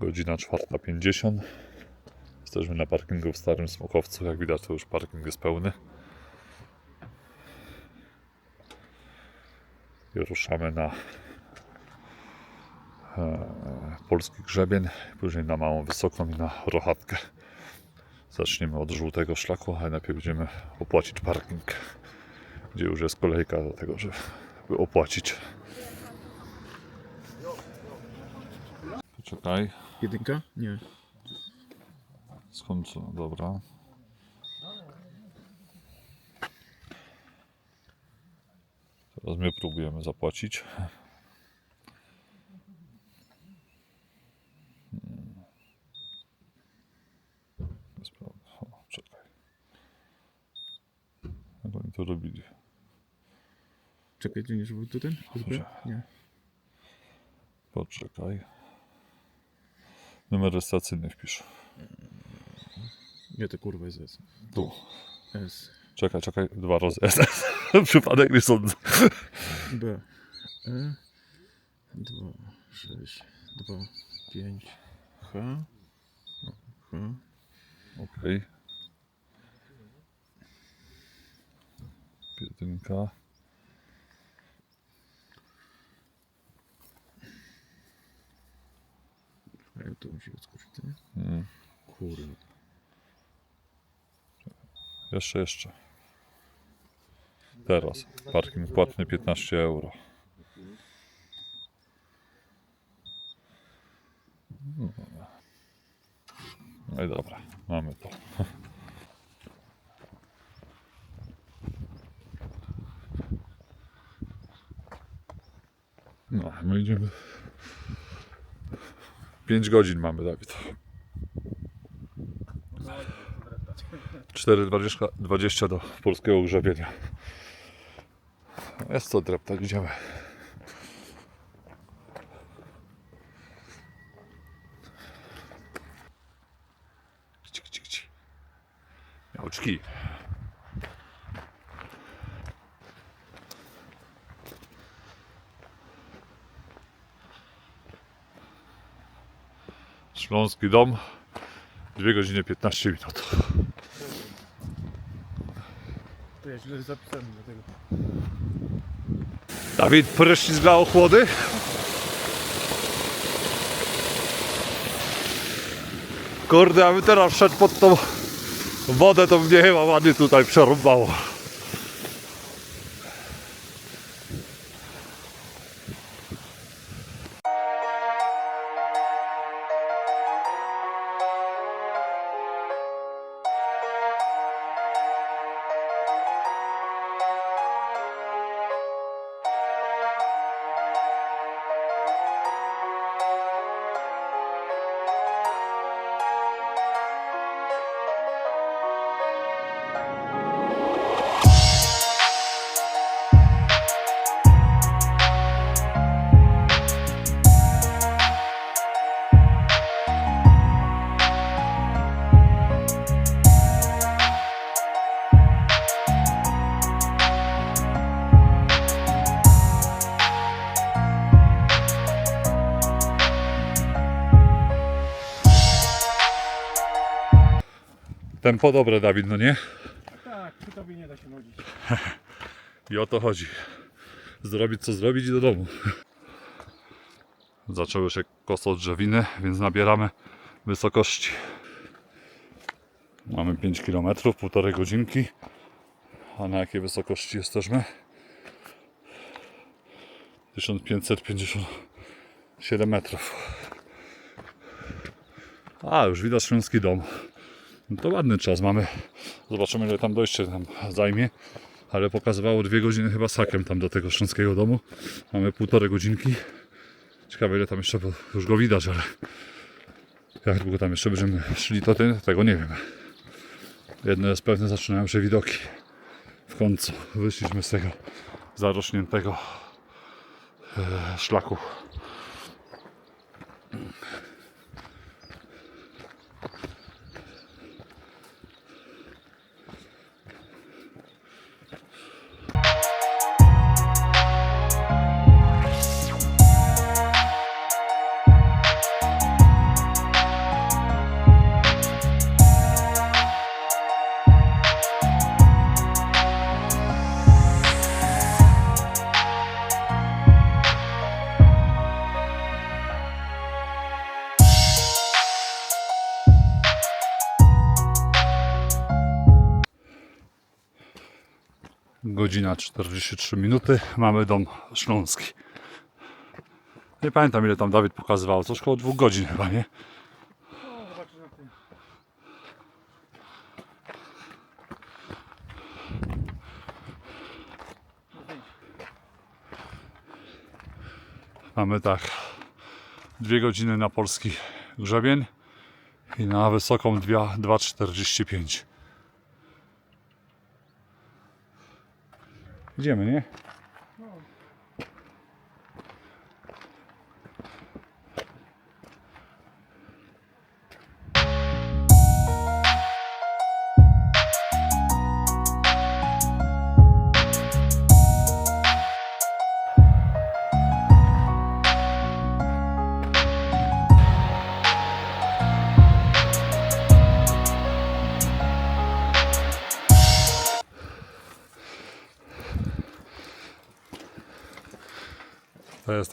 Godzina 4.50. Jesteśmy na parkingu w Starym Smokowcu. Jak widać, to już parking jest pełny. I ruszamy na e, polski grzebień, później na Małą Wysoką i na Rochatkę. Zaczniemy od żółtego szlaku, ale najpierw będziemy opłacić parking, gdzie już jest kolejka do tego, żeby opłacić. Poczekaj, Jedynka? Nie. skąd co? Dobra. Teraz my próbujemy zapłacić. Hmm. Jest prawda. O, czekaj. Jak oni to robili? Czekaj, nie żeby to ten? Dobrze. Nie. Poczekaj. Numer rejestracyjny wpisz. Nie, to kurwa jest S. Tu. S. Czekaj, czekaj. Dwa razy. Przypadek nie sądzę. B. E. 2, 6, 2, 5. H. No, H. Okej. Jedynka. To musi odskoczyć? Mm. Kurwa. Jeszcze, jeszcze. Teraz. Parking płatny 15 euro. No i dobra, mamy to. No, my idziemy. 5 godzin mamy, Dawid. 4,20 20 do polskiego grzebienia. Jest co dreptać, idziemy. Śląski dom. 2 godziny 15 minut. To ja źle zapisałem do tego. Dawid, prysznic dla ochłody? Kurde, a my teraz wszedł pod tą wodę, to mnie chyba ładnie tutaj przerąbało. Tempo dobre, Dawid, no nie? Tak, przy tobie nie da się nudzić. I o to chodzi. Zrobić co zrobić i do domu. Zaczęły się koso drzewiny, więc nabieramy wysokości. Mamy 5 km, półtorej godzinki. A na jakiej wysokości jesteśmy? 1557 metrów. A, już widać śląski dom. No to ładny czas mamy. Zobaczymy ile tam dojście nam zajmie. Ale pokazywało dwie godziny chyba sakiem tam do tego śląskiego domu. Mamy półtorej godzinki. Ciekawe ile tam jeszcze, bo już go widać, ale jak długo tam jeszcze będziemy szli, to tego nie wiem. Jedno jest pewne, zaczynają się widoki. W końcu wyszliśmy z tego zarośniętego e, szlaku. Godzina 43 minuty. Mamy dom śląski. Nie pamiętam ile tam Dawid pokazywał. Coś około dwóch godzin chyba, nie? Mamy tak dwie godziny na polski grzebień i na wysoką dwie- 2,45. Idziemy, nie?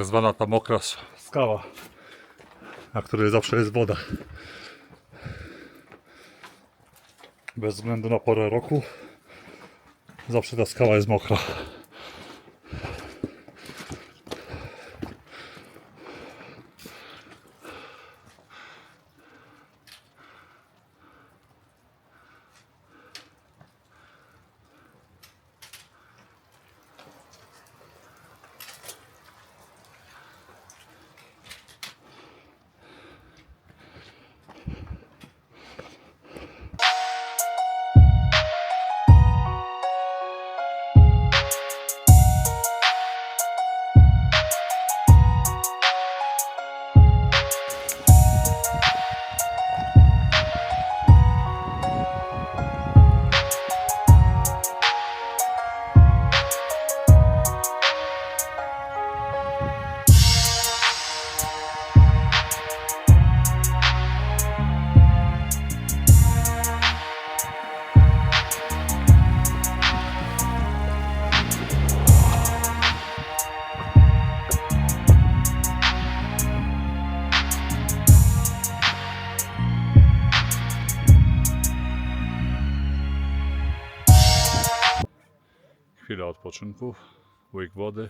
Tak zwana ta mokra skała, na której zawsze jest woda. Bez względu na porę roku, zawsze ta skała jest mokra. Odpoczynku, łyk wody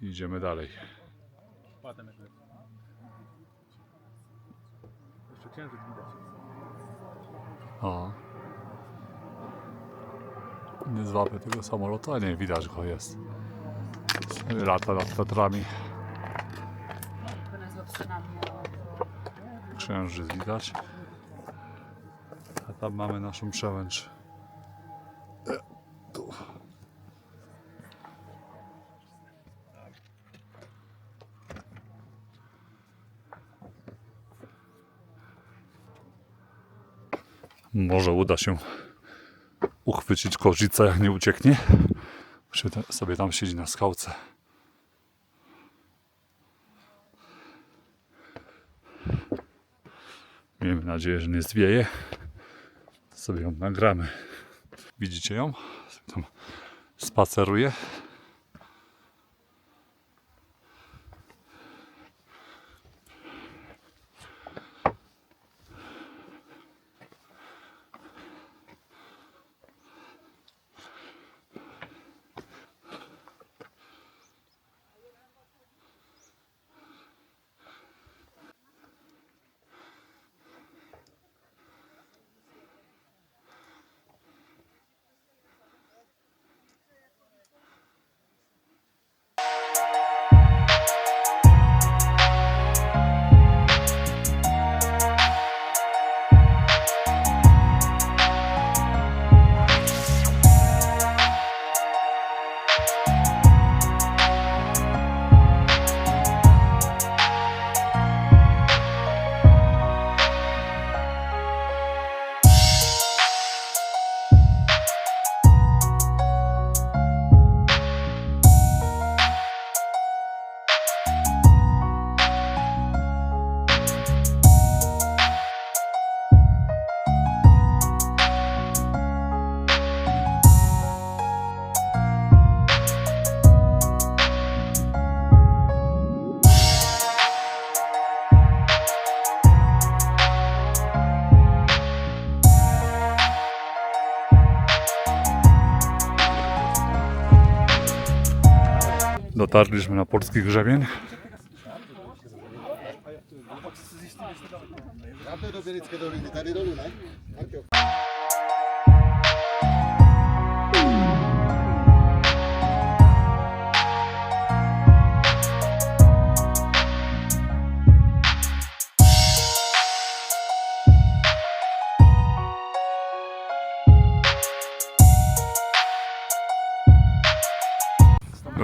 i idziemy dalej. Lecę. Jeszcze księżyc widać. O. Nie złapię tego samolotu, a nie widać go jest. Lata nad Tatrami. Księżyc widać. A tam mamy naszą przełęcz. Może uda się uchwycić korzyca, jak nie ucieknie. Sobie tam siedzi na skałce. Miejmy nadzieję, że nie zwieje. Sobie ją nagramy. Widzicie ją? Sobie tam spaceruje. Dotarliśmy na polski grzebień.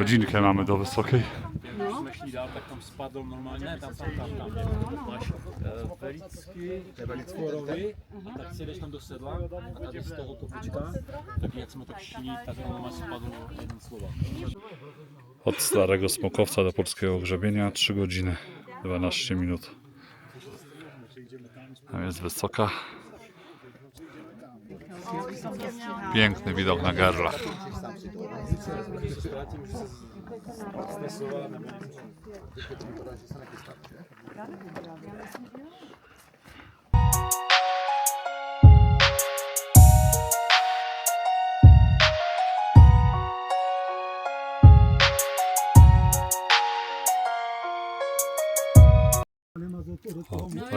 Godzinkę mamy do wysokiej. Šli dál, tak tam tam, tam, tam, a tak tam do sedla a z toho kopička, tak jak tak tak spadl jeden slova. Od starego smokowca do polskiego grzebienia 3 godziny 12 minut. Tam jest wysoka. Piękny widok na garla.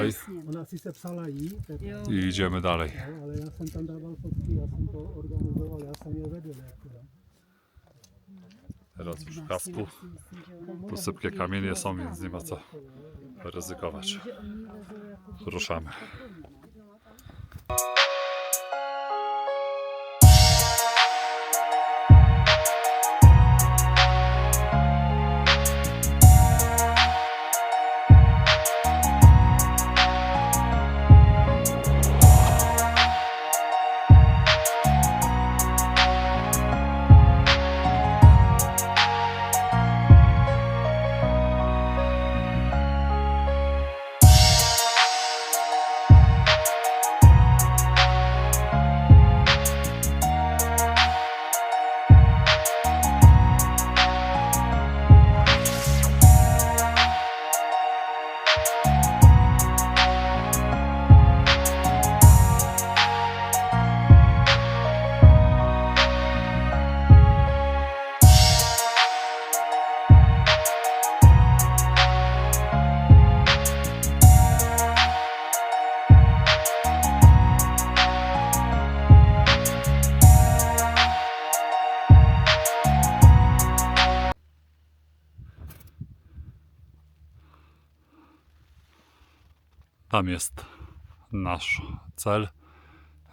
Tutaj Ona sice psala jí, i idziemy dalej. jo, ale já jsem tam dával fotky, já jsem to organizoval, já jsem je vedl. Jako, jo. Teraz już w kasku. Tu sypkie kamienie są, więc nie ma co ryzykować. Ruszamy. Tam jest nasz cel.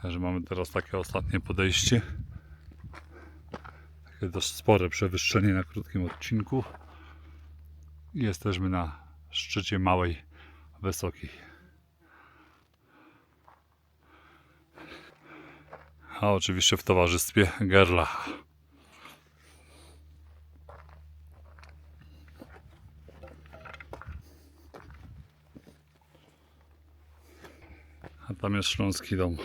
Także mamy teraz takie ostatnie podejście. Takie dość spore przewyższenie na krótkim odcinku. Jesteśmy na szczycie małej wysokiej. A oczywiście w towarzystwie Gerla. A tam jest Śląski Dom.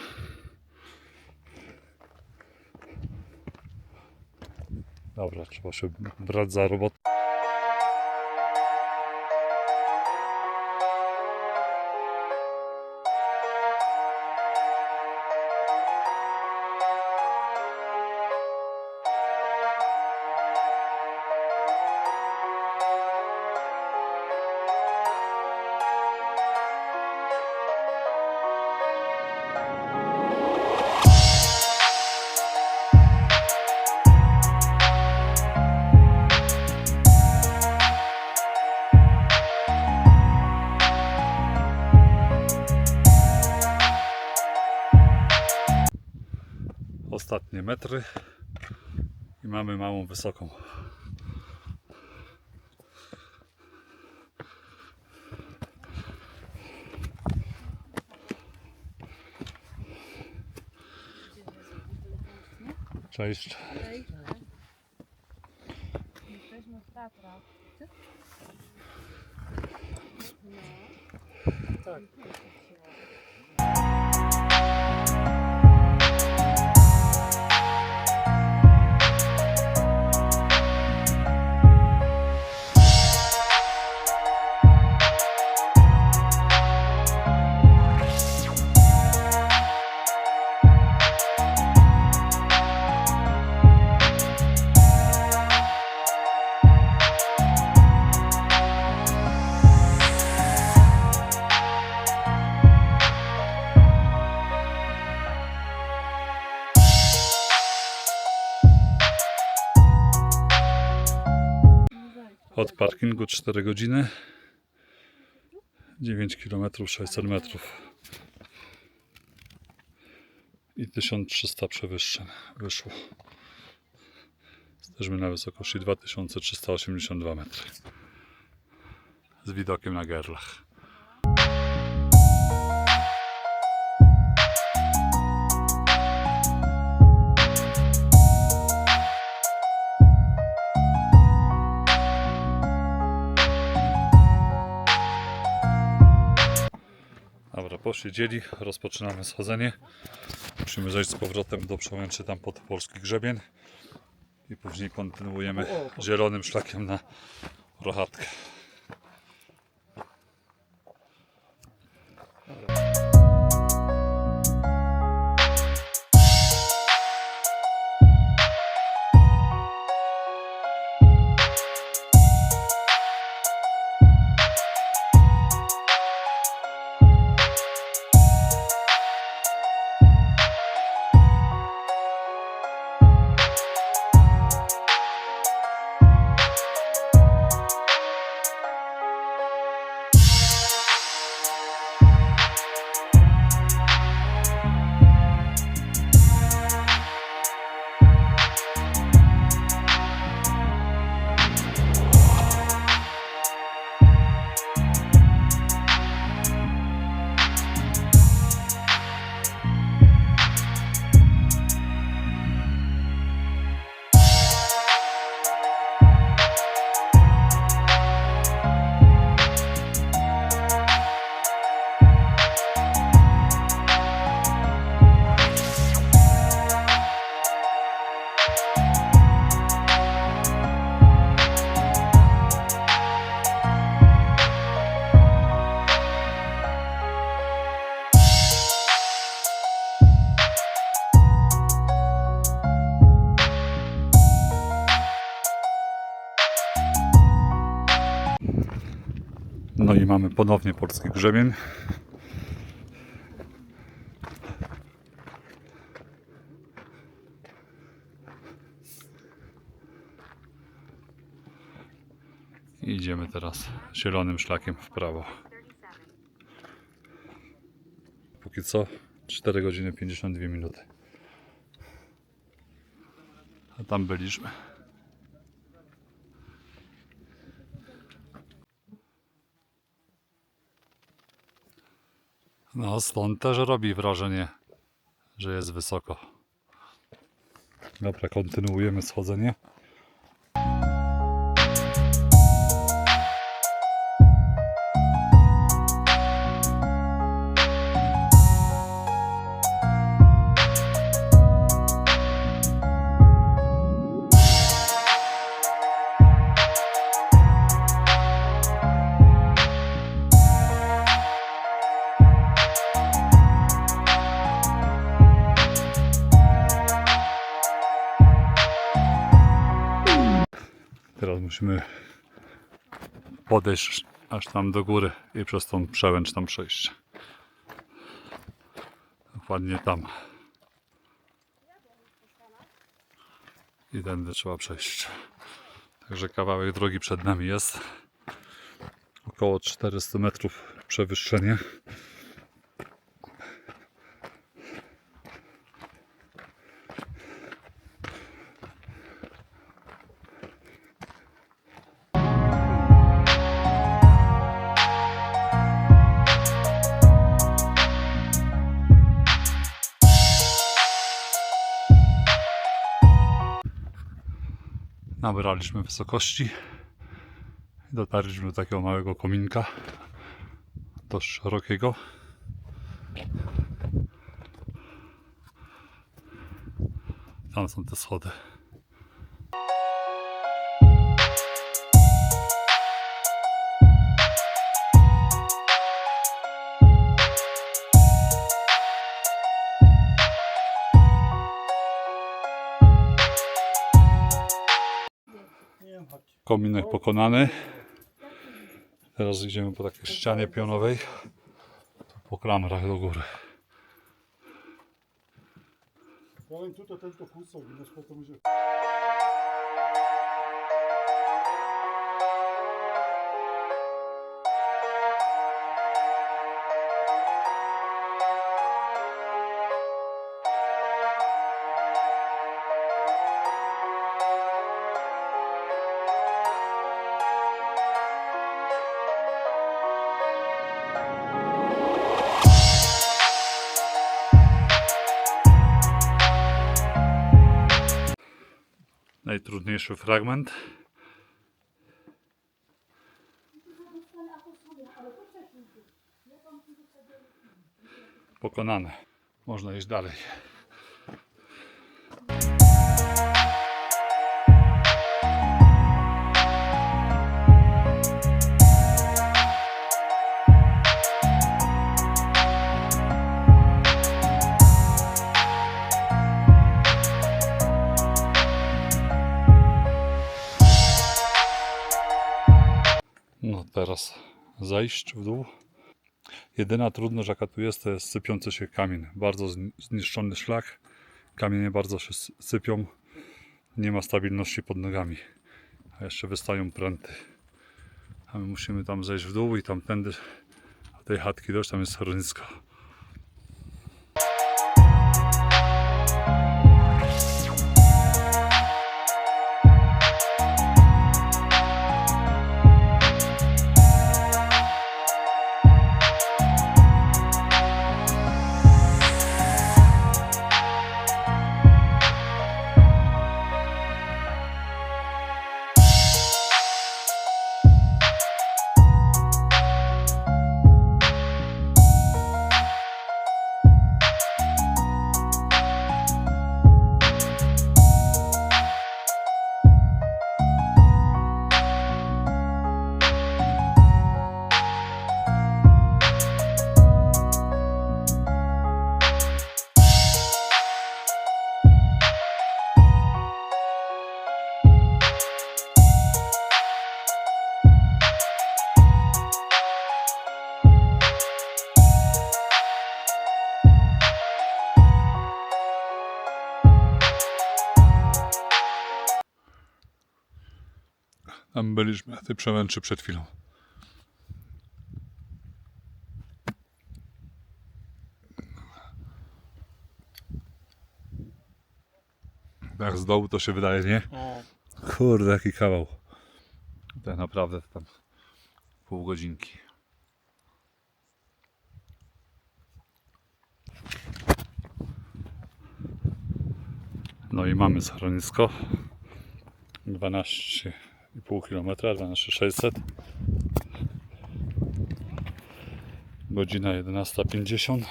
Dobra, trzeba się brać za robotę. metry i mamy małą wysoką. Cześć. Cześć. Jesteśmy w Tatrach. No. Tak. Od parkingu 4 godziny. 9 km 600 metrów. I 1300 przewyższeń wyszło. Jesteśmy na wysokości 2382 metry. Z widokiem na Gerlach. Posiedzieli, rozpoczynamy schodzenie. Musimy zejść z powrotem do przełęczy tam pod polski grzebień i później kontynuujemy zielonym szlakiem na rochatkę. Ponownie polski grzebień. I idziemy teraz zielonym szlakiem w prawo. Póki co 4 godziny 52 minuty. A tam byliśmy. No, stąd też robi wrażenie, że jest wysoko. Dobra, kontynuujemy schodzenie. Musimy podejść aż tam do góry i przez tą przełęcz tam przejść. Dokładnie tam. I tędy trzeba przejść. Także kawałek drogi przed nami jest. Około 400 metrów przewyższenie. Nabraliśmy wysokości. Dotarliśmy do takiego małego kominka. Dość szerokiego. Tam są te schody. Kominek pokonany. Teraz idziemy po takiej ścianie pionowej. Po klamrach do góry. Ináč potom už je... Najtrudniejszy fragment. Pokonane. Można iść dalej. Teraz zajść w dół. Jedyna trudność jaka tu jest, to jest sypiący się kamień. Bardzo zni- zniszczony szlak. Kamienie bardzo się sy- sypią. Nie ma stabilności pod nogami. A jeszcze wystają pręty. A my musimy tam zejść w dół i tamtędy tej chatki dojść. Tam jest schronisko. Tam byliśmy na tej przełęczy przed chwilą. Tak z dołu to się wydaje, nie? Kurde, jaki kawał. Tak naprawdę to tam pół godzinki. No i mamy schronisko. 12,5 km, 12600. Godzina 11.50.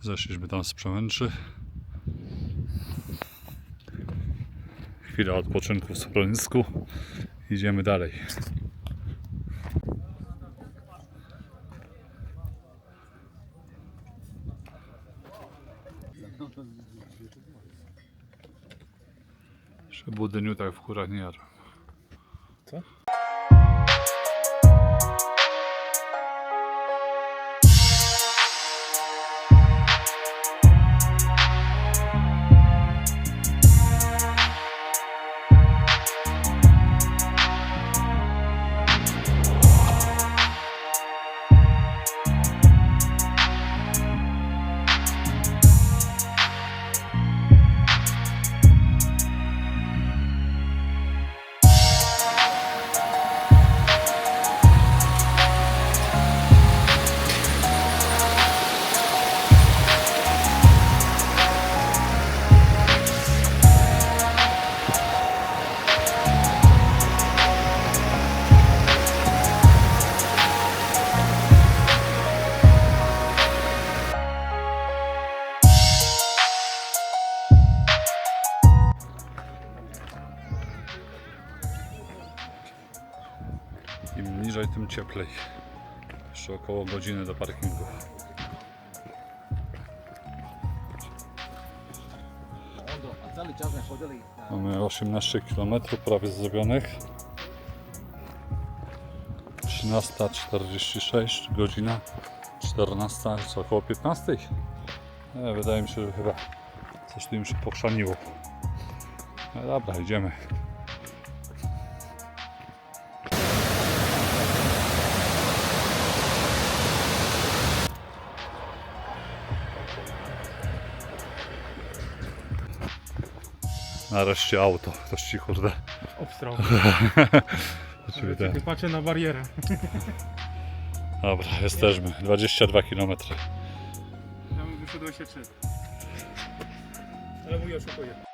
Zeszliśmy tam z przełęczy. Chwila odpoczynku w schronisku. Idziemy dalej. Jeszcze budyniu tak w górach nie jadłem. Cieplej. Jeszcze około godziny do parkingu. Mamy 18 km prawie zrobionych. 13.46, godzina 14, co około 15. E, wydaje mi się, że chyba coś tu im się pochrzaniło. No dobra, idziemy. Nareszcie auto. Ktoś ci kurde. obstrał. Ten. Patrzę na barierę. Dobra, jesteśmy. 22 km. Ja się trzy. Ale wuj oszukuje.